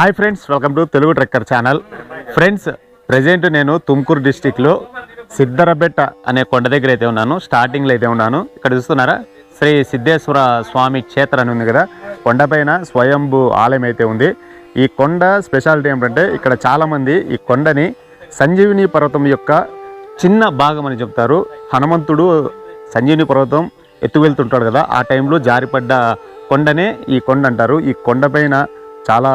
Hi friends welcome to Telugu trekker channel. Friends present నేను తుమ్కూరు డిస్టిక్లో సిద్ధరబెట్ట అనే కొండ దగ్గర అయితే ఉన్నాను. స్టార్టింగ్లో అయితే ఉన్నాను. ఇక్కడ చూస్తున్నారా? శ్రీ సిద్ధేశ్వర స్వామి క్షేత్రం అని ఉంది కదా? కొండపైన స్వయంభూ ఆలయం అయితే ఉంది. ఈ కొండ స్పెషాలిటీ ఏమిటంటే ఇక్కడ చాలామంది ఈ కొండని సంజీవిని పర్వతం యొక్క చిన్న భాగం అని చెప్తారు. హనుమంతుడు సంజీవిని పర్వతం ఎత్తు వెళ్తుంటాడు కదా. ఆ టైంలో జారిపడ్డ కొండనే ఈ కొండ అంటారు. ఈ కొండపైన చాలా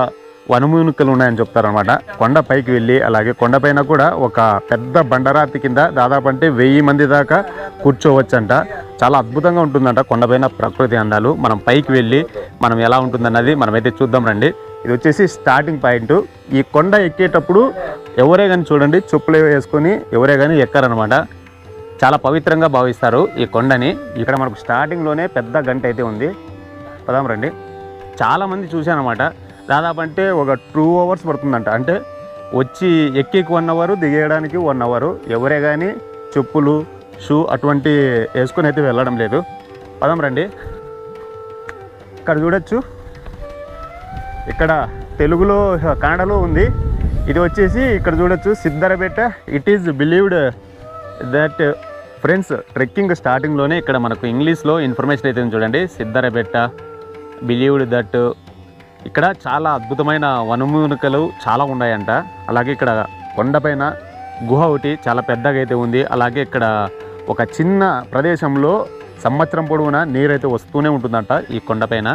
వనమూలికలు ఉన్నాయని చెప్తారనమాట కొండ పైకి వెళ్ళి అలాగే కొండపైన కూడా ఒక పెద్ద బండరాతి కింద దాదాపు అంటే వెయ్యి మంది దాకా కూర్చోవచ్చంట. చాలా అద్భుతంగా ఉంటుందంట కొండపైన ప్రకృతి అందాలు. మనం పైకి వెళ్ళి మనం ఎలా ఉంటుందన్నది మనమైతే చూద్దాం రండి. ఇది వచ్చేసి స్టార్టింగ్ పాయింట్ ఈ కొండ ఎక్కేటప్పుడు ఎవరే కానీ చూడండి చెప్పులు వేసుకొని ఎవరే కానీ ఎక్కారనమాట చాలా పవిత్రంగా భావిస్తారు ఈ కొండని. ఇక్కడ మనకు స్టార్టింగ్లోనే పెద్ద గంట అయితే ఉంది. పదాం రండి. చాలామంది చూశానమాట దాదాపు అంటే ఒక టూ అవర్స్ పడుతుందంట. అంటే వచ్చి ఎక్కేకి వన్ అవర్ దిగేయడానికి వన్ అవరు ఎవరే కానీ చెప్పులు షూ అటువంటి వేసుకొని అయితే వెళ్ళడం లేదు. పదం రండి. ఇక్కడ చూడొచ్చు. ఇక్కడ తెలుగులో కన్నడలో ఉంది. ఇది వచ్చేసి ఇక్కడ చూడొచ్చు. Siddarabetta it is believed that friends trekking స్టార్టింగ్లోనే ఇక్కడ మనకు ఇంగ్లీష్లో ఇన్ఫర్మేషన్ అయితే చూడండి. సిద్ధరబెట్ట బిలీవ్డ్ దట్ ఇక్కడ చాలా అద్భుతమైన వనమూలికలు చాలా ఉన్నాయంట. అలాగే ఇక్కడ కొండపైన గుహ ఒకటి చాలా పెద్దగా అయితే ఉంది. అలాగే ఇక్కడ ఒక చిన్న ప్రదేశంలో సంవత్సరం పొడవునా నీరైతే వస్తూనే ఉంటుందంట ఈ కొండపైన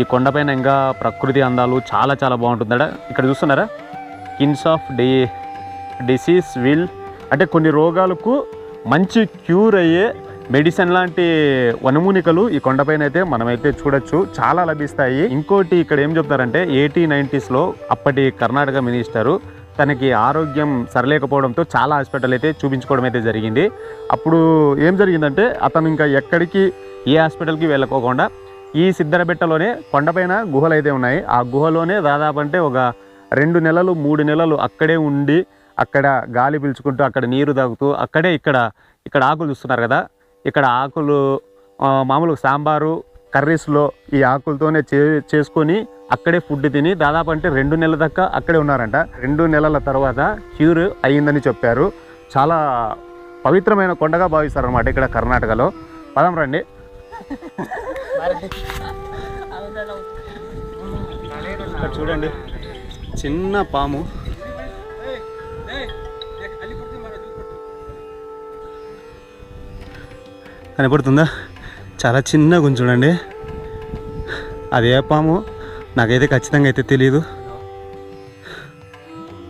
ఈ కొండపైన ఇంకా ప్రకృతి అందాలు చాలా చాలా బాగుంటుందట. ఇక్కడ చూస్తున్నారా? Kinds of the disease will అంటే కొన్ని రోగాలకు మంచి క్యూర్ అయ్యే మెడిసిన్ లాంటి వనమూనికలు ఈ కొండపైన అయితే మనమైతే చూడొచ్చు. చాలా లభిస్తాయి. ఇంకోటి ఇక్కడ ఏం చెప్తారంటే ఎయిటీ నైంటీస్లో అప్పటి కర్ణాటక మినిస్టరు తనకి ఆరోగ్యం సరలేకపోవడంతో చాలా హాస్పిటల్ అయితే చూపించుకోవడం అయితే జరిగింది. అప్పుడు ఏం జరిగిందంటే అతను ఇంకా ఎక్కడికి ఏ హాస్పిటల్కి వెళ్ళకోకుండా ఈ సిద్ధరబెట్టలోనే కొండపైన గుహలు అయితే ఉన్నాయి. ఆ గుహలోనే దాదాపు అంటే ఒక రెండు నెలలు మూడు నెలలు అక్కడే ఉండి అక్కడ గాలి పీల్చుకుంటూ అక్కడ నీరు తాగుతూ అక్కడే ఇక్కడ ఇక్కడ ఆకులు చూస్తున్నారు కదా. ఇక్కడ ఆకులు మామూలు మామూలుగా సాంబారు కర్రీస్లో ఈ ఆకులతోనే చే చేసుకొని అక్కడే ఫుడ్ తిని దాదాపు అంటే రెండు నెలల దాకా అక్కడే ఉన్నారంట. రెండు నెలల తర్వాత క్యూర్ అయ్యిందని చెప్పారు. చాలా పవిత్రమైన కొండగా భావిస్తారు అనమాట ఇక్కడ కర్ణాటకలో. పదం రండి. చూడండి చిన్న పాము. కనపడుతుందా? చాలా చిన్న కొంచెం చూడండి. అదే పాము? నాకైతే ఖచ్చితంగా అయితే తెలియదు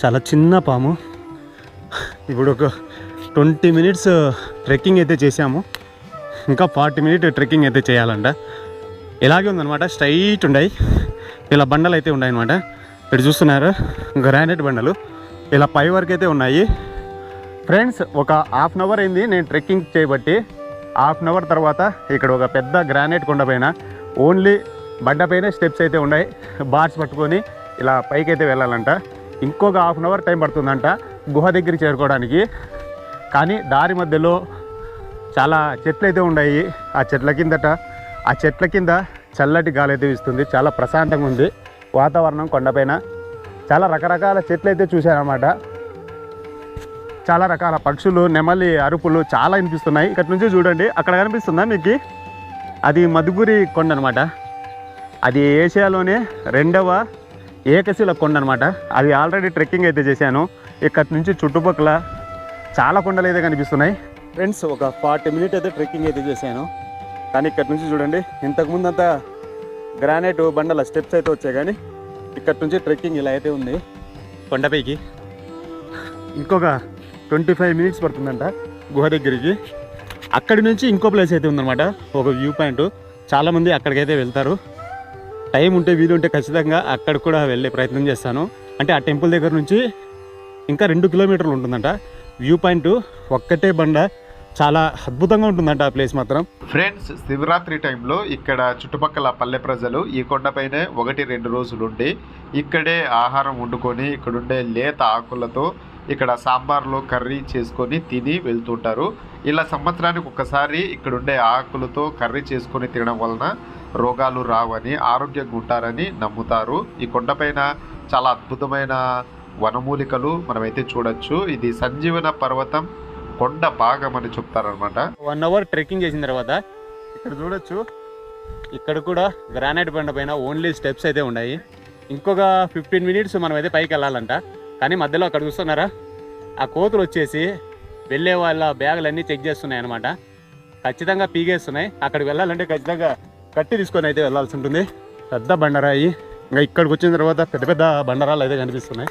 చాలా చిన్న పాము. ఇప్పుడు ఒక ట్వంటీ మినిట్స్ ట్రెక్కింగ్ అయితే చేసాము ఇంకా ఫార్టీ మినిట్ ట్రెక్కింగ్ అయితే చేయాలంట. ఇలాగే ఉందనమాట స్ట్రైట్ ఉన్నాయి ఇలా బండలు అయితే ఉన్నాయి అనమాట ఇక్కడ చూస్తున్నారు గ్రానైట్ బండలు. ఇలా పై వరకు అయితే ఉన్నాయి. ఫ్రెండ్స్ ఒక హాఫ్ అన్ అవర్ అయింది నేను ట్రెక్కింగ్ చేయబట్టి. హాఫ్ అన్ అవర్ తర్వాత ఇక్కడ ఒక పెద్ద గ్రానైట్ కొండ పైన ఓన్లీ బండ స్టెప్స్ అయితే ఉన్నాయి. బార్స్ పట్టుకొని ఇలా పైకి అయితే వెళ్ళాలంట. ఇంకొక హాఫ్ అన్ అవర్ టైం పడుతుందంట గుహ దగ్గర చేరుకోవడానికి. కానీ దారి మధ్యలో చాలా చెట్లు అయితే ఉన్నాయి. ఆ చెట్ల కిందట ఆ చెట్ల కింద చల్లటి గాలి అయితే ఇస్తుంది చాలా ప్రశాంతంగా ఉంది. వాతావరణం కొండపైన చాలా రకరకాల చెట్లు అయితే చూశానమాట చాలా రకాల పక్షులు నెమలి అరుపులు చాలా వినిపిస్తున్నాయి. ఇక్కడ నుంచి చూడండి అక్కడ కనిపిస్తుందా మీకు? అది మధుగురి కొండ అనమాట అది ఏషియాలోనే రెండవ ఏకశిల కొండ అనమాట అది ఆల్రెడీ ట్రెక్కింగ్ అయితే చేశాను. ఇక్కడ నుంచి చుట్టుపక్కల చాలా కొండలు అయితే కనిపిస్తున్నాయి. ఫ్రెండ్స్ ఒక ఫార్టీ మినిట్ అయితే ట్రెక్కింగ్ అయితే చేశాను. కానీ ఇక్కడ నుంచి చూడండి ఇంతకుముందు అంతా గ్రానైట్ బండల స్టెప్స్ అయితే వచ్చాయి కానీ ఇక్కడ నుంచి ట్రెక్కింగ్ ఇలా అయితే ఉంది. కొండపైకి ఇంకొక ట్వంటీ ఫైవ్ మినిట్స్ పడుతుందంట గుహ దగ్గరికి. అక్కడి నుంచి ఇంకో ప్లేస్ అయితే ఉందన్నమాట. ఒక వ్యూ పాయింట్. చాలామంది అక్కడికైతే వెళ్తారు. టైం ఉంటే వీలు ఉంటే ఖచ్చితంగా అక్కడ కూడా వెళ్ళే ప్రయత్నం చేస్తాను. అంటే ఆ టెంపుల్ దగ్గర నుంచి ఇంకా రెండు కిలోమీటర్లు ఉంటుందంట. వ్యూ పాయింట్ ఒక్కటే బండ చాలా అద్భుతంగా ఉంటుందంట ఆ ప్లేస్ మాత్రం. ఫ్రెండ్స్ శివరాత్రి టైంలో ఇక్కడ చుట్టుపక్కల పల్లె ప్రజలు ఈ కొండపైనే ఒకటి రెండు రోజులు ఉండి ఇక్కడే ఆహారం వండుకొని ఇక్కడుండే లేత ఆకులతో ఇక్కడ సాంబార్లో కర్రీ చేసుకొని తిని వెళ్తుంటారు. ఇలా సంవత్సరానికి ఒకసారి ఇక్కడుండే ఆకులతో కర్రీ చేసుకొని తినడం వలన రోగాలు రావని ఆరోగ్యంగా ఉంటారని నమ్ముతారు. ఈ కొండపైన చాలా అద్భుతమైన వనమూలికలు మనమైతే చూడొచ్చు. ఇది సంజీవన పర్వతం కొండ భాగం అని చెప్తారనమాట వన్ అవర్ ట్రెక్కింగ్ చేసిన తర్వాత ఇక్కడ చూడొచ్చు ఇక్కడ కూడా గ్రానైట్ బండ పైన ఓన్లీ స్టెప్స్ అయితే ఉన్నాయి. ఇంకొక ఫిఫ్టీన్ మినిట్స్ మనం అయితే పైకి వెళ్ళాలంట. కానీ మధ్యలో అక్కడ చూస్తున్నారా? ఆ కోతులు వచ్చేసి వెళ్ళే వాళ్ళ బ్యాగులన్నీ చెక్ చేస్తున్నాయి అనమాట ఖచ్చితంగా పీగేస్తున్నాయి అక్కడికి వెళ్ళాలంటే ఖచ్చితంగా కట్టి తీసుకొని అయితే వెళ్ళాల్సి ఉంటుంది. పెద్ద బండరాయి. ఇంకా ఇక్కడికి వచ్చిన తర్వాత పెద్ద పెద్ద బండరాలు అయితే కనిపిస్తున్నాయి.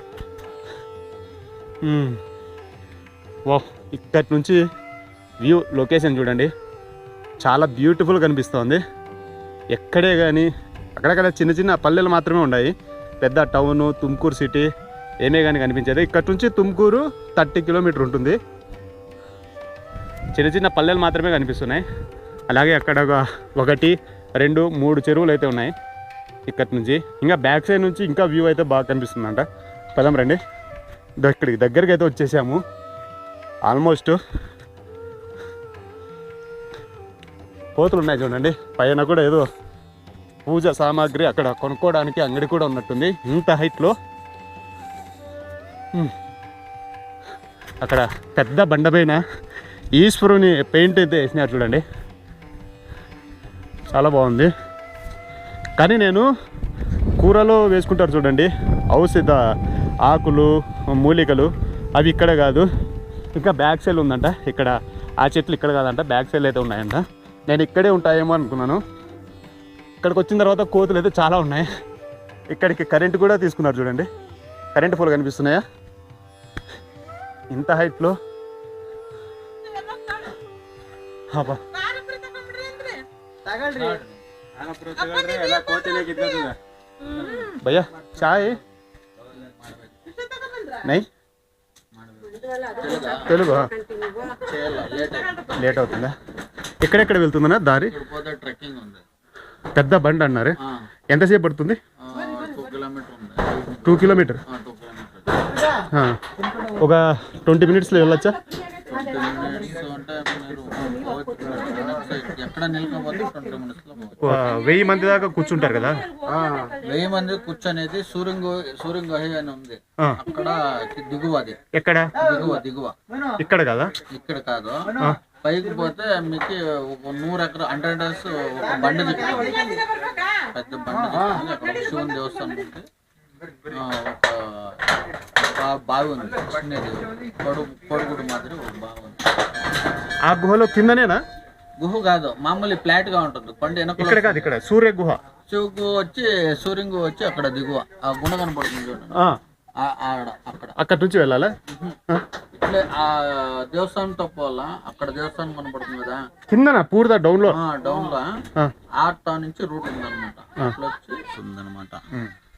వా ఇక్కడి నుంచి వ్యూ లొకేషన్ చూడండి. చాలా బ్యూటిఫుల్ కనిపిస్తోంది. ఎక్కడే కానీ అక్కడక్కడ చిన్న చిన్న పల్లెలు మాత్రమే ఉన్నాయి. పెద్ద టౌను తుమ్కూరు సిటీ ఏమే కానీ కనిపించేది. ఇక్కడ నుంచి తుమ్కూరు థర్టీ కిలోమీటర్ ఉంటుంది. చిన్న చిన్న పల్లెలు మాత్రమే కనిపిస్తున్నాయి. అలాగే అక్కడ ఒక- ఒకటి రెండు మూడు చెరువులు అయితే ఉన్నాయి. ఇక్కడి నుంచి. ఇంకా బ్యాక్ సైడ్ నుంచి ఇంకా వ్యూ అయితే బాగా కనిపిస్తుందంట. పదం రండి. ఇక్కడికి దగ్గరికి అయితే వచ్చేసాము. ఆల్మోస్ట్ కోతులు ఉన్నాయి చూడండి. పైన కూడా ఏదో పూజ సామాగ్రి అక్కడ కొనుక్కోవడానికి అంగడి కూడా ఉన్నట్టుంది. ఇంత హైట్లో. అక్కడ పెద్ద బండ పైన ఈశ్వరుని పెయింట్ అయితే వేసినారు చూడండి. చాలా బాగుంది. కానీ నేను కూరలో వేసుకుంటారు చూడండి. ఔషధ ఆకులు మూలికలు అవి ఇక్కడ కాదు. ఇంకా బ్యాక్ సైడ్ ఉందంట. ఇక్కడ ఆ చెట్లు ఇక్కడ కాదంట బ్యాక్ సైడ్ అయితే ఉన్నాయంట. నేను ఇక్కడే ఉంటాయేమో అనుకున్నాను. ఇక్కడికి వచ్చిన తర్వాత కోతులు అయితే చాలా ఉన్నాయి. ఇక్కడికి కరెంటు కూడా తీసుకున్నారు చూడండి. కరెంట్ పోలు కనిపిస్తున్నాయా? ఇంత హైట్లో భయ్యా చాయ్. నై తెలుగు లేట్ అవుతుందా. ఎక్కడెక్కడ వెళ్తుందన్నా? దారి? పోతే ట్రెక్కింగ్ ఉంది. పెద్ద బండి అన్నారు. ఎంతసేపు పడుతుంది? టూ కిలోమీటర్ ఉంది. టూ కిలోమీటర్ టూ కిలోమీటర్ ఒక ట్వంటీ మినిట్స్లో వెళ్ళొచ్చా? ఎక్కడ నిలకపోతే ట్వంటీ. వెయ్యి మంది దాకా కూర్చుంటారు కదా? వెయ్యి మంది కూర్చొనేది సూరింగు సూరింగ్ గుహ అని ఉంది. ఆ. అక్కడ దిగువ అది. ఎక్కడ? దిగువ దిగువ. ఇక్కడ కదా? ఇక్కడ కాదు. పైకి పోతే మీకు ఒక నూరు ఎకరా హండ్రెడ్ డేస్ ఒక బండ పెద్ద బండ చెప్తుంది అక్కడ ఒక శివుని దేవస్థానం ఉంది. ఆ, ఒక బా- బావి ఉంది. చిన్నది కొడు కొడుగుడు మాదిరి ఒక బావి ఉంది. ఆ గుహలో కిందనేనా? గుహ కాదు మామూలు ఫ్లాట్గా ఉంటుంది. కొండ ఇక్కడ వెనక కాదు ఇక్కడ సూర్య గుహ. శివుకు వచ్చి సూర్యంగు వచ్చి అక్కడ దిగువ ఆ గుణ కనపడుతుంది చూడండి. ఆ, ఆ- ఆడ అక్కడ. అక్కడి నుంచి వెళ్ళాలా? ఆ. ఇట్లే ఆ దేవస్థానం పోవాలా అక్కడ దేవస్థానం కనపడుతుంది కదా. కిందనా పూర్తిగా డౌన్లో? ఆ డౌన్లో ఆ. నుంచి రూట్ ఉందన్నమాట. అట్లా వచ్చి ఉందన్నమాట.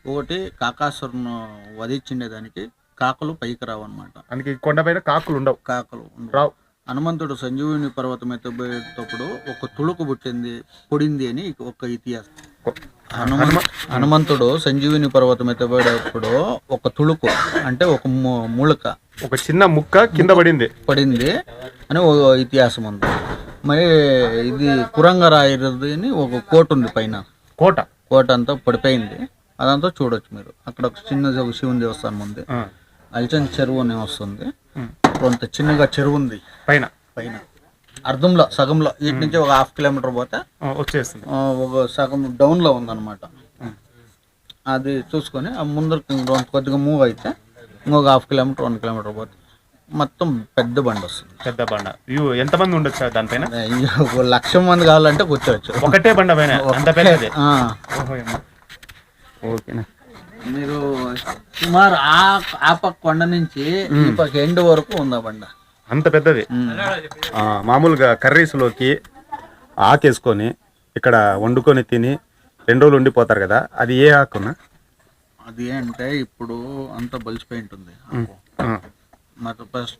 ఒకటి కాకాసురును వధించిండేదానికి కాకులు పైకి రావు అనమాట అందుకే ఈ కొండపైన కాకులు ఉండవు. కాకులు ఉండవు. రావు. హనుమంతుడు సంజీవుని పర్వతం ఎత్తబోయేటప్పుడు ఒక తుಳುకు పుట్టింది పొడింది అని ఒక ఇతిహాసం. హనుమ హనుమంతుడు సంజీవుని పర్వతం ఎత్తబోయేటప్పుడు ఒక తుಳುకు అంటే ఒక ము- ముళక ఒక చిన్న ముక్క కింద పడింది. పడింది అని ఒక ఇతిహాసం ఉంది. మరి ఇది కురంగరాయది అని ఒక కోట ఉంది పైన. కోట. కోట అంతా పడిపోయింది. అదంతా చూడొచ్చు మీరు. అక్కడ ఒక చిన్న శివుని దేవస్థానం ఉంది. ఆ, అల్చన్ చెరువు అని వస్తుంది. కొంత చిన్నగా చెరువు ఉంది. పైన. పైన. అర్ధంలో సగంలో ఇటు నుంచి ఒక హాఫ్ కిలోమీటర్ పోతే వచ్చేస్తుంది. ఒక సగం డౌన్లో ఉందన్నమాట. అది చూసుకొని ఆ ఇంకొంత కొద్దిగా మూవ్ అయితే ఇంకొక హాఫ్ కిలోమీటర్ వన్ కిలోమీటర్ పోతే మొత్తం పెద్ద బండి వస్తుంది. పెద్ద బండ. వ్యూ ఎంతమంది ఉండొచ్చు దానిపైన ఒక లక్ష మంది కావాలంటే కూర్చోవచ్చు. ఒకటే బండ పైన? అంత పెద్దది. ఓకేనా. మీరు సుమారు ఆ ఆ పక్క కొండ నుంచి ఈ పక్క ఎండ్ వరకు ఉందా బండ? అంత పెద్దది. ఆ, మామూలుగా కర్రీస్లోకి ఆకేసుకొని ఇక్కడ వండుకొని తిని రెండు రోజులు ఉండిపోతారు కదా అది ఏ ఆకునా? అది అంటే ఇప్పుడు అంతా బలిసిపోయి ఉంటుంది ఆ, మరి ఫస్ట్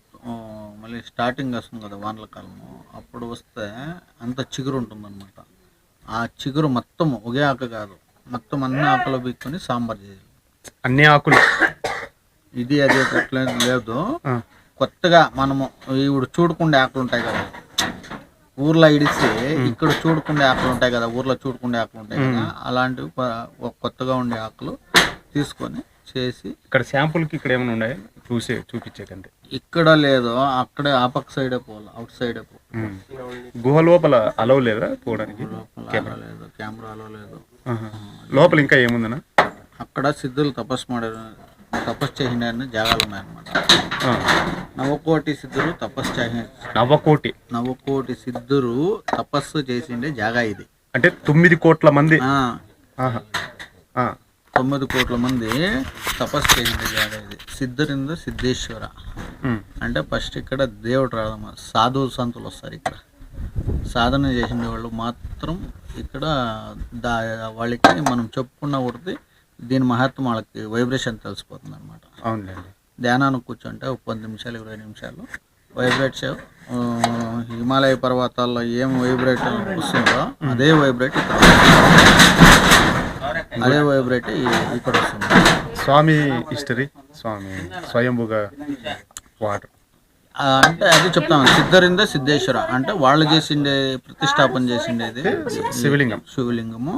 మళ్ళీ స్టార్టింగ్ వస్తుంది కదా వానల కాలము అప్పుడు వస్తే అంత చిగురు ఉంటుంది అనమాట ఆ చిగురు మొత్తం ఒకే ఆకు కాదు. మొత్తం అన్ని ఆకులు బీక్కొని సాంబార్ చేయాలి. అన్ని ఆకులు. ఇది అది అట్లా లేదు. కొత్తగా మనము ఇప్పుడు చూడకుండా ఆకులు ఉంటాయి కదా. ఊర్లో ఇడిస్తే ఇక్కడ చూడకుండా ఆకులు ఉంటాయి కదా ఊర్లో చూడకుండా ఆకులు ఉంటాయి కదా. అలాంటివి కొత్తగా ఉండే ఆకులు తీసుకొని చేసి ఇక్కడ శాంపుల్కి ఇక్కడ ఏమైనా ఉన్నాయి? చూసే చూపించేకండి ఇక్కడ లేదు. అక్కడే ఆ పక్క సైడే పోవాలి. అవుట్ సైడే పో గుహ లోపల అలవ్ లేదా పోవడానికి? కెమెరా. లేదు. కెమెరాలో లేదు. ఆహా. లోపల ఇంకా ఏముందనా అక్కడ సిద్ధులు తపస్సు మాడారు తపస్సు చేసిన జాగాలు ఉన్నాయన్నమాట. నవకోటి సిద్ధులు తపస్సు చేసిన నవకోటి. నవకోటి సిద్ధులు తపస్సు చేసిండే జాగా ఇది. అంటే తొమ్మిది కోట్ల మంది. తొమ్మిది కోట్ల మంది తపస్సు చేసిండే జాగా ఇది. సిద్ధరింద సిద్ధేశ్వర. అంటే ఫస్ట్ ఇక్కడ దేవుడు రాదమ్మ సాధు సంతులు వస్తారు ఇక్కడ. సాధన చేసిన వాళ్ళు మాత్రం ఇక్కడ దా వాళ్ళకి మనం చెప్పుకున్న కొడితే దీని మహత్వం వాళ్ళకి వైబ్రేషన్ తెలిసిపోతుంది అనమాట అవునులేండి. ధ్యానానికి కూర్చుంటే ఒక పది నిమిషాలు ఇరవై నిమిషాలు వైబ్రేట్స్ హిమాలయ పర్వతాల్లో ఏం వైబ్రేట్ వస్తుందో అదే వైబ్రేట్. అదే వైబ్రేట్ ఇక్కడ వస్తుంది. స్వామి హిస్టరీ స్వామి స్వయంభుగా వాటర్ అంటే అది చెప్తాను. సిద్ధరింద సిద్ధేశ్వర అంటే వాళ్ళు చేసిండే ప్రతిష్టాపన చేసిండేది శివలింగం. శివలింగము.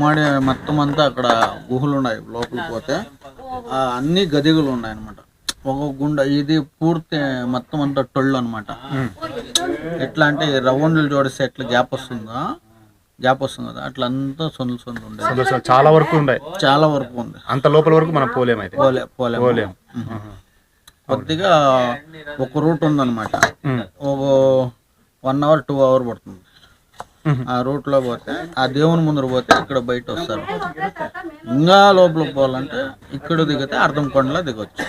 మరి మొత్తం అంతా అక్కడ గుహలు ఉన్నాయి లోపలికి పోతే. ఆ, అన్ని గదిగులు ఉన్నాయి అనమాట ఒక గుండ ఇది పూర్తి మొత్తం అంతా టొళ్ళు అనమాట ఎట్లా అంటే రౌండ్లు జోడిస్తే ఎట్లా గ్యాప్ వస్తుందో గ్యాప్ వస్తుంది కదా అట్లా అంతా సొందులు సొందులు ఉండే. చాలా వరకు ఉన్నాయి చాలా వరకు ఉంది అంత లోపల వరకు మనం పోలేమైతే పోలే పోలే పోలేం కొద్దిగా ఒక రూట్ ఉందన్నమాట. ఒక వన్ అవర్ టూ అవర్ పడుతుంది. ఆ రూట్లో పోతే ఆ దేవుని ముందర పోతే ఇక్కడ బయట వస్తారు. ఇంకా లోపలికి పోవాలంటే ఇక్కడ దిగితే అర్థం కొండలో దిగొచ్చు.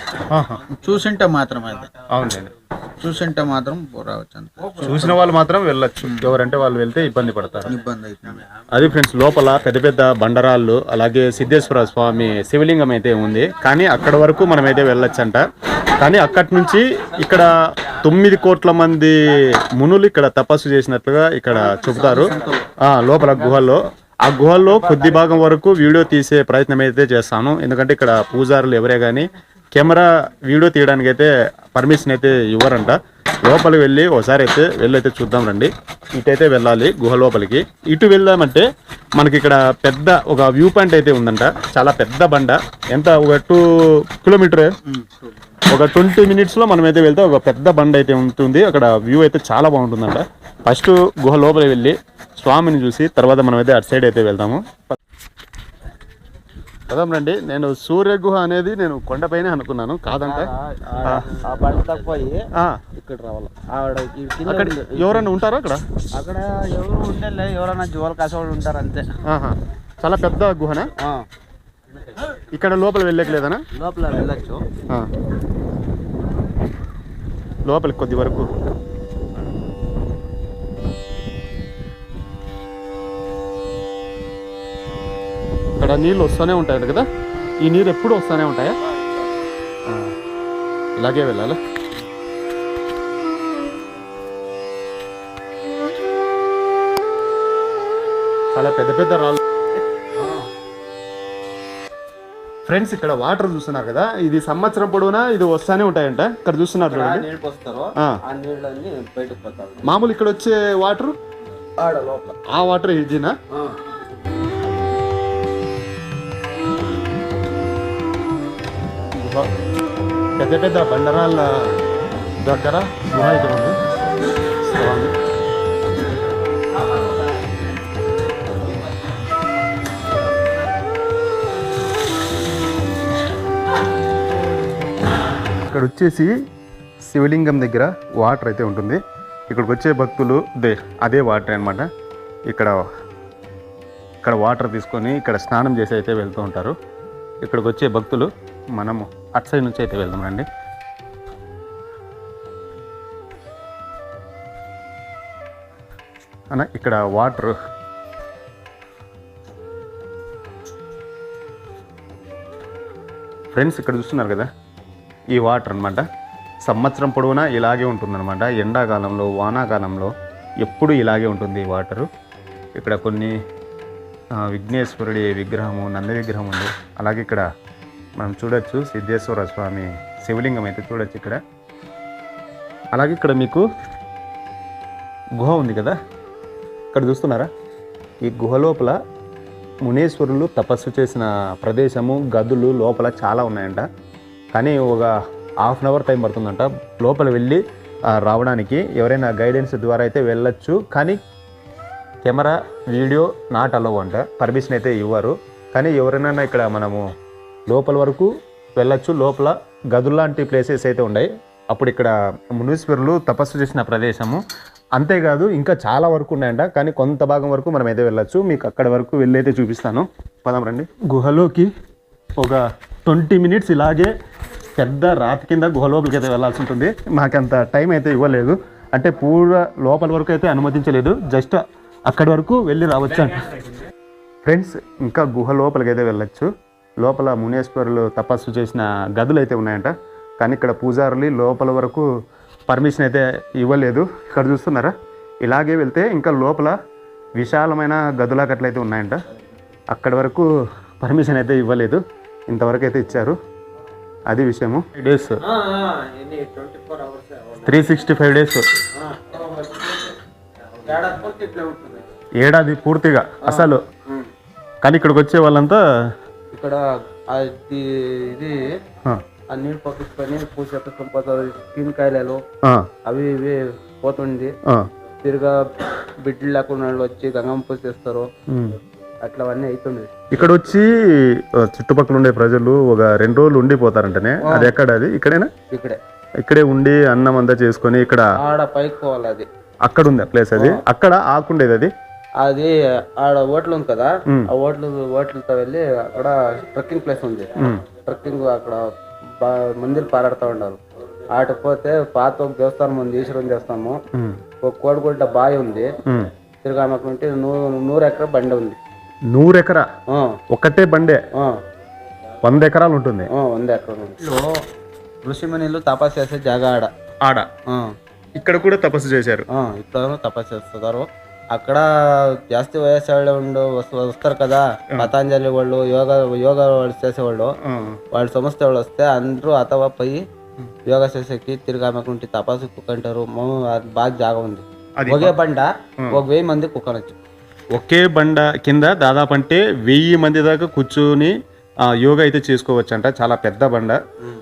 చూసింటే మాత్రమే అది. చూసింటే మాత్రం రావచ్చు చూసిన వాళ్ళు మాత్రం వెళ్ళొచ్చు. ఎవరంటే వాళ్ళు వెళ్తే ఇబ్బంది పడతారు. ఇబ్బంది అవుతుంది. అది ఫ్రెండ్స్ లోపల పెద్ద పెద్ద బండరాళ్ళు అలాగే సిద్ధేశ్వర స్వామి శివలింగం అయితే ఉంది. కానీ అక్కడ వరకు మనమైతే వెళ్ళొచ్చంట. కానీ అక్కడి నుంచి ఇక్కడ తొమ్మిది కోట్ల మంది మునులు ఇక్కడ తపస్సు చేసినట్లుగా ఇక్కడ చెబుతారు. ఆ లోపల గుహల్లో. ఆ గుహల్లో కొద్ది భాగం వరకు వీడియో తీసే ప్రయత్నం అయితే చేస్తాను. ఎందుకంటే ఇక్కడ పూజారులు ఎవరే కానీ కెమెరా వీడియో తీయడానికి అయితే పర్మిషన్ అయితే ఇవ్వరంట. లోపలికి వెళ్ళి ఒకసారి అయితే వెళ్ళైతే చూద్దాం రండి. ఇటైతే వెళ్ళాలి గుహ లోపలికి. ఇటు వెళ్దామంటే మనకి ఇక్కడ పెద్ద ఒక వ్యూ పాయింట్ అయితే ఉందంట. చాలా పెద్ద బండ. ఎంత? ఒక టూ కిలోమీటర్? ఒక ట్వంటీ మినిట్స్లో మనం అయితే వెళ్తే ఒక పెద్ద బండ అయితే ఉంటుంది. అక్కడ వ్యూ అయితే చాలా బాగుంటుందంట. ఫస్ట్ గుహ లోపలికి వెళ్ళి స్వామిని చూసి తర్వాత మనం అయితే అటు సైడ్ అయితే వెళ్దాము. పదం రండి. నేను సూర్య గుహ అనేది నేను కొండపైనే అనుకున్నాను. కాదంట? ఇక్కడ రావాలి. అక్కడ ఉంటారా అక్కడ? అక్కడ ఎవరు ఉంటే ఎవరైనా జోలు కాసేవాళ్ళు ఉంటారు అంతే. చాలా పెద్ద గుహనా? ఇక్కడ లోపల వెళ్ళలేకలేదనా లోపల వెళ్ళొచ్చు. లోపలికి కొద్ది వరకు. ఇక్కడ నీళ్ళు వస్తూనే ఉంటాయి కదా? ఈ నీరు ఎప్పుడు వస్తూనే ఉంటాయా. ఇలాగే వెళ్ళాలా? చాలా పెద్ద పెద్ద రాళ్ళు. ఫ్రెండ్స్ ఇక్కడ వాటర్ చూస్తున్నారు కదా? ఇది సంవత్సరం పొడవునా ఇది వస్తానే ఉంటాయంట? ఇక్కడ చూస్తున్నారు చూడండి. మామూలు ఇక్కడ వచ్చే వాటర్? ఆ వాటర్ ఇదినా పెద్ద పెద్ద బండరాళ్ళ దగ్గర గుహ ఉంది. స్వామి ఇక్కడ వచ్చేసి శివలింగం దగ్గర వాటర్ అయితే ఉంటుంది. ఇక్కడికి వచ్చే భక్తులు దే అదే వాటర్ అన్నమాట. ఇక్కడ ఇక్కడ వాటర్ తీసుకొని ఇక్కడ స్నానం చేసి అయితే వెళ్తూ ఉంటారు. ఇక్కడికి వచ్చే భక్తులు మనము. అటు సైడ్ నుంచి అయితే వెళ్దాం రండి. అన్న ఇక్కడ వాటర్. ఫ్రెండ్స్ ఇక్కడ చూస్తున్నారు కదా? ఈ వాటర్ అన్నమాట. సంవత్సరం పొడవునా ఇలాగే ఉంటుందన్నమాట. ఎండాకాలంలో వానాకాలంలో ఎప్పుడు ఇలాగే ఉంటుంది ఈ వాటరు. ఇక్కడ కొన్ని విఘ్నేశ్వరుడి విగ్రహము నంది విగ్రహం ఉంది. అలాగే ఇక్కడ మనం చూడొచ్చు సిద్ధేశ్వర స్వామి శివలింగం అయితే చూడొచ్చు ఇక్కడ. అలాగే ఇక్కడ మీకు గుహ ఉంది కదా? ఇక్కడ చూస్తున్నారా? ఈ గుహ లోపల మునేశ్వరులు తపస్సు చేసిన ప్రదేశము గదులు లోపల చాలా ఉన్నాయంట. కానీ ఒక హాఫ్ అన్ అవర్ టైం పడుతుందంట. లోపల వెళ్ళి రావడానికి ఎవరైనా గైడెన్స్ ద్వారా అయితే వెళ్ళొచ్చు. కానీ కెమెరా వీడియో నాట్ అలవ్ అంట. పర్మిషన్ అయితే ఇవ్వరు. కానీ ఎవరైనా ఇక్కడ మనము లోపల వరకు వెళ్ళొచ్చు. లోపల గదుల్లాంటి ప్లేసెస్ అయితే ఉన్నాయి. అప్పుడు ఇక్కడ మునీశ్వరులు తపస్సు చేసిన ప్రదేశము. అంతేకాదు ఇంకా చాలా వరకు ఉన్నాయంట. కానీ కొంత భాగం వరకు మనం అయితే వెళ్ళొచ్చు. మీకు అక్కడ వరకు వెళ్ళైతే చూపిస్తాను. పదం రండి. గుహలోకి ఒక ట్వంటీ మినిట్స్ ఇలాగే పెద్ద రాతి కింద గుహ లోపలికి అయితే వెళ్ళాల్సి ఉంటుంది. మాకంత టైం అయితే ఇవ్వలేదు. అంటే పూర్వ లోపల వరకు అయితే అనుమతించలేదు. జస్ట్ అక్కడి వరకు వెళ్ళి రావచ్చు అంట. ఫ్రెండ్స్ ఇంకా గుహ లోపలికి అయితే వెళ్ళొచ్చు. లోపల మునేశ్వరులు తపస్సు చేసిన గదులు అయితే ఉన్నాయంట. కానీ ఇక్కడ పూజారులు లోపల వరకు పర్మిషన్ అయితే ఇవ్వలేదు. ఇక్కడ చూస్తున్నారా? ఇలాగే వెళ్తే ఇంకా లోపల విశాలమైన గదులాకట్లయితే ఉన్నాయంట. అక్కడి వరకు పర్మిషన్ అయితే ఇవ్వలేదు. ఇంతవరకు అయితే ఇచ్చారు. అది విషయము. Days three sixty five days ఏడాది పూర్తిగా. అసలు. కానీ ఇక్కడికి వచ్చే వాళ్ళంతా ఇక్కడ అది ఇది ఆ, నీళ్ళు పక్కించుకొని పూజ చేపించుకొని పోతారు స్కిన్ కాయలు అవి ఇవి పోతుంది ఆ, తిరుగా బిడ్డలు లేకుండా వాళ్ళు వచ్చి గంగమ్మ పూజ చేస్తారు. ఉమ్. అట్లా అవన్నీ అవుతుంది ఇక్కడ వచ్చి చుట్టుపక్కల ఉండే ప్రజలు ఒక రెండు రోజులు ఉండిపోతారంటనే. అది ఎక్కడ అది? ఇక్కడేనా? ఇక్కడే. ఇక్కడే ఉండి అన్నం అంతా చేసుకొని ఇక్కడ ఆడ పైకి పోవాలి అది. అక్కడ ఉంది ప్లేస్ అది. అక్కడ ఆకుండేది అది? అది ఆడ హోటల్ ఉంది కదా. ఆ హోటల్ హోటల్తో వెళ్ళి అక్కడ ట్రెక్కింగ్ ప్లేస్ ఉంది. ట్రెక్కింగ్ అక్కడ మందిర్ పారాడుతూ ఉన్నారు ఆటకు పోతే పాత ఒక దేవస్థానం ఉంది ఈశ్వరం దేవస్థానము. ఒక కోడిగుడ్డ బావి ఉంది. ఉమ్. తిరుగామకుంటే నూరు నూరు ఎకర బండి ఉంది. నూరు ఎకరా? ఆ, ఒక్కటే బండే? ఆ, వంద ఎకరాలు ఉంటుంది. ఆ, వంద ఎకరం ఉంది. ఋషిమునిలు తపస్సు చేసే జాగా ఆడ. ఆడ. ఆ, ఇక్కడ కూడా తపస్సు చేశారు. ఆ, ఇప్పుడు తపస్సు చేస్తున్నారు అక్కడ జాస్తి వయసు వాళ్ళు ఉండు వస్తు- వస్తారు కదా. పతాంజలి వాళ్ళు యోగా యోగా వాళ్ళు చేసేవాళ్ళు. వాళ్ళ సంస్థ వాళ్ళు వస్తే అందరూ అతవా పోయి యోగా చేసేకి తిరిగామకుంటే తపస్సు కుక్కంటారు. మో- అది బాగా జాగా ఉంది. ఒకే బండ ఒక వెయ్యి మంది కుక్కనొచ్చు. ఒకే బండ కింద దాదాపు అంటే వెయ్యి మంది దాకా కూర్చొని యోగా అయితే చేసుకోవచ్చు అంట చాలా పెద్ద బండ.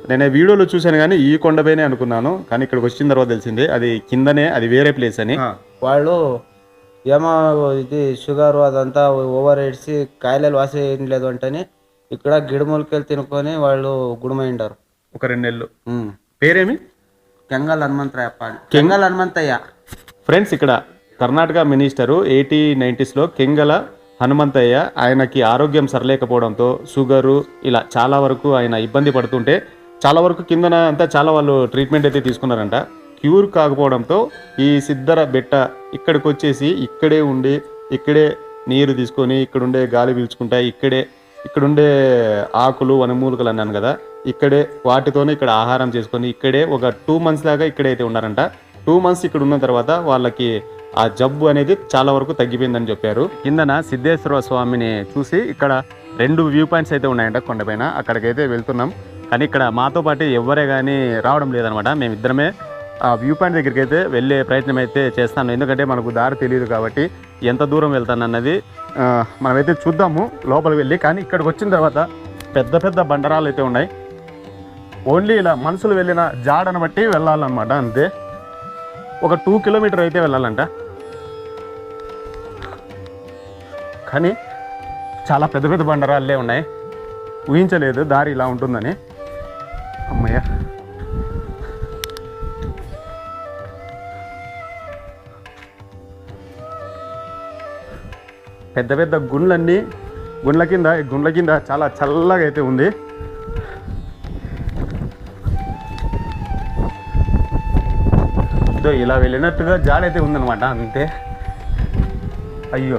నేను వీడియోలో చూశాను కానీ ఈ కొండపైనే అనుకున్నాను. కానీ ఇక్కడికి వచ్చిన తర్వాత తెలిసింది అది కిందనే అది వేరే ప్లేస్ అని. వాళ్ళు ఏమో ఇది షుగర్ అదంతా ఓవర్ ఏడ్సి కాయలు వాసి ఏం లేదు అంటని ఇక్కడ గిడమూలకెళ్ళి తినుకొని వాళ్ళు గుణమైండారు. ఒక రెండు నెలలు పేరేమి? కెంగల్ హనుమంతరాయప్ప అని కెంగల్ హనుమంతయ్య. ఫ్రెండ్స్ ఇక్కడ కర్ణాటక మినిస్టరు ఎయిటీ నైంటీస్లో కెంగల హనుమంతయ్య ఆయనకి ఆరోగ్యం సరలేకపోవడంతో షుగరు ఇలా చాలా వరకు ఆయన ఇబ్బంది పడుతుంటే చాలా వరకు కిందన అంతా చాలా వాళ్ళు ట్రీట్మెంట్ అయితే తీసుకున్నారంట. క్యూర్ కాకపోవడంతో ఈ సిద్ధర బిట్ట ఇక్కడికి వచ్చేసి ఇక్కడే ఉండి ఇక్కడే నీరు తీసుకొని ఇక్కడుండే గాలి పీల్చుకుంటా ఇక్కడే ఇక్కడుండే ఆకులు వనమూలికలు అన్నాను కదా ఇక్కడే వాటితోనే ఇక్కడ ఆహారం చేసుకొని ఇక్కడే ఒక టూ మంత్స్ దాకా ఇక్కడే అయితే ఉన్నారంట. టూ మంత్స్ ఇక్కడ ఉన్న తర్వాత వాళ్ళకి ఆ జబ్బు అనేది చాలా వరకు తగ్గిపోయిందని చెప్పారు. కిందన సిద్ధేశ్వర స్వామిని చూసి ఇక్కడ రెండు వ్యూ పాయింట్స్ అయితే ఉన్నాయంట కొండపైన. అక్కడికైతే వెళ్తున్నాం. కానీ ఇక్కడ మాతో పాటు ఎవరే కానీ రావడం లేదనమాట. మేమిద్దరమే ఆ వ్యూ పాయింట్ దగ్గరికి అయితే వెళ్ళే ప్రయత్నం అయితే చేస్తాను. ఎందుకంటే మనకు దారి తెలియదు కాబట్టి ఎంత దూరం వెళ్తానన్నది అన్నది మనమైతే చూద్దాము లోపలికి వెళ్ళి. కానీ ఇక్కడికి వచ్చిన తర్వాత పెద్ద పెద్ద బండరాలు అయితే ఉన్నాయి. ఓన్లీ ఇలా మనుషులు వెళ్ళిన జాడను బట్టి వెళ్ళాలన్నమాట అంతే. ఒక టూ కిలోమీటర్ అయితే వెళ్ళాలంట. కానీ చాలా పెద్ద పెద్ద బండరాళ్ళే ఉన్నాయి. ఊహించలేదు దారి ఇలా ఉంటుందని. అమ్మయ్య. పెద్ద పెద్ద గుండ్లన్నీ గుండ్ల కింద ఈ గుండ్ల కింద చాలా చల్లగా అయితే ఉంది. ఇలా వెళ్ళినట్టుగా జాడైతే ఉందన్నమాట అంతే. అయ్యో.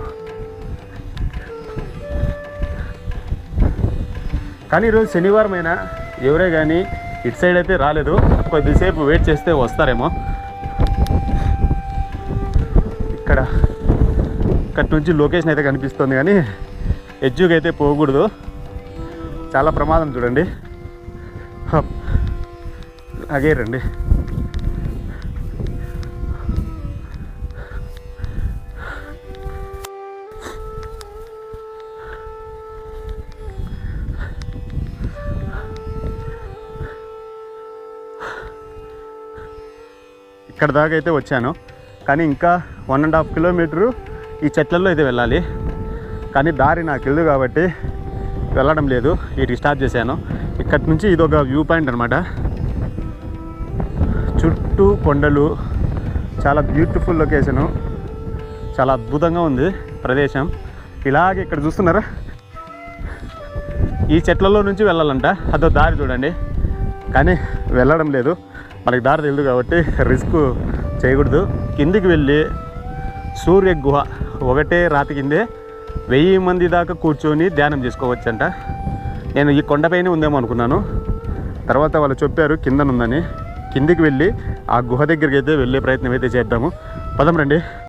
కానీ ఈరోజు శనివారం అయినా ఎవరే కానీ ఇటు సైడ్ అయితే రాలేదు. కొద్దిసేపు వెయిట్ చేస్తే వస్తారేమో. అక్కడి నుంచి లొకేషన్ అయితే కనిపిస్తుంది కానీ ఎడ్జుకి అయితే పోకూడదు. చాలా ప్రమాదం చూడండి. అగేరండి ఇక్కడ దాకా అయితే వచ్చాను. కానీ ఇంకా వన్ అండ్ హాఫ్ కిలోమీటరు ఈ చెట్లలో అయితే వెళ్ళాలి. కానీ దారి నాకు తెలియదు కాబట్టి వెళ్ళడం లేదు. వీటికి స్టార్ట్ చేశాను. ఇక్కడి నుంచి ఇది ఒక వ్యూ పాయింట్ అనమాట చుట్టూ కొండలు చాలా బ్యూటిఫుల్ లొకేషను చాలా అద్భుతంగా ఉంది ప్రదేశం. ఇలాగే ఇక్కడ చూస్తున్నారా? ఈ చెట్లలో నుంచి వెళ్ళాలంట. అదో దారి చూడండి. కానీ వెళ్ళడం లేదు. మనకి దారి తెలియదు కాబట్టి రిస్క్ చేయకూడదు. కిందికి వెళ్ళి సూర్య గుహ ఒకటే రాతి కిందే వెయ్యి మంది దాకా కూర్చొని ధ్యానం చేసుకోవచ్చంట. నేను ఈ కొండపైనే ఉందేమో అనుకున్నాను. తర్వాత వాళ్ళు చెప్పారు కిందనుందని. కిందికి వెళ్ళి ఆ గుహ దగ్గరికి అయితే వెళ్ళే ప్రయత్నం అయితే చేద్దాము. పదం రండి.